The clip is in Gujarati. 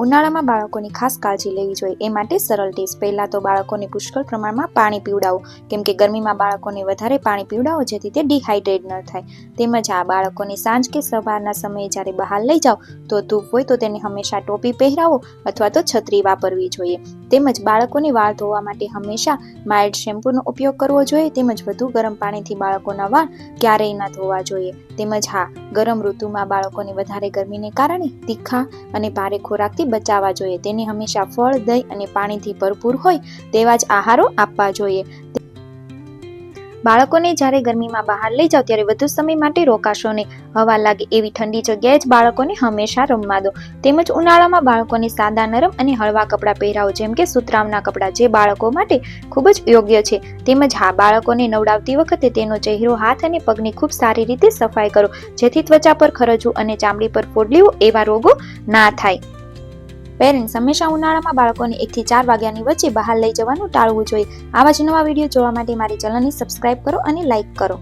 ઉનાળામાં બાળકોની ખાસ કાળજી લેવી જોઈએ. એ માટે સરળ ટીપ્સ પહેલાં તો બાળકોને પુષ્કળ પ્રમાણમાં પાણી પીવડાવો. કેમ કે ગરમીમાં બાળકોને વધારે પાણી પીવડાવો, જેથી તે ડિહાઇડ્રેટ ન થાય. તેમજ આ બાળકોને સાંજ કે સવારના સમયે જ્યારે બહાર લઈ જાઓ, તો ધૂપ હોય તો તેને હંમેશા ટોપી પહેરાવો અથવા તો છત્રી વાપરવી જોઈએ. તેમજ બાળકોને વાળ ધોવા માટે હંમેશા માઇલ્ડ શેમ્પૂનો ઉપયોગ કરવો જોઈએ. તેમજ વધુ ગરમ પાણીથી બાળકોના વાળ ક્યારેય ન ધોવા જોઈએ. તેમજ હા ગરમ ઋતુમાં બાળકોને વધારે ગરમીને કારણે તીખા અને ભારે ખોરાકથી બચાવવા જોઈએ. તેને હંમેશા ફળ, દહીં અને પાણીથી ભરપૂર હોય તેવા જ આહારો આપવા જોઈએ. બાળકોને જ્યારે ગરમીમાં બહાર લઈ જાઓ ત્યારે વધુ સમય માટે રોકાશો નહીં. હવા લાગે એવી ઠંડી જગ્યાએ જ બાળકોને હંમેશા રમવા દો. તેમજ ઉનાળામાં બાળકોને સાદા નરમ અને હળવા કપડાં પહેરાવો, જેમ કે સુતરામના કપડાં, જે બાળકો માટે ખૂબ જ યોગ્ય છે. તેમજ હા, બાળકોને નવડાવતી વખતે તેનો ચહેરો, હાથ અને પગની ખૂબ સારી રીતે સફાઈ કરો, જેથી ત્વચા પર ખરજવું અને ચામડી પર ફોડલીઓ એવા રોગો ના થાય. પેરેન્ટ્સ હંમેશા ઉનાળામાં બાળકોને એકથી ચાર વાગ્યાની વચ્ચે બહાર લઈ જવાનું ટાળવું જોઈએ. આવા જ નવા વીડિયો જોવા માટે મારી ચેનલને સબસ્ક્રાઇબ કરો અને લાઇક કરો.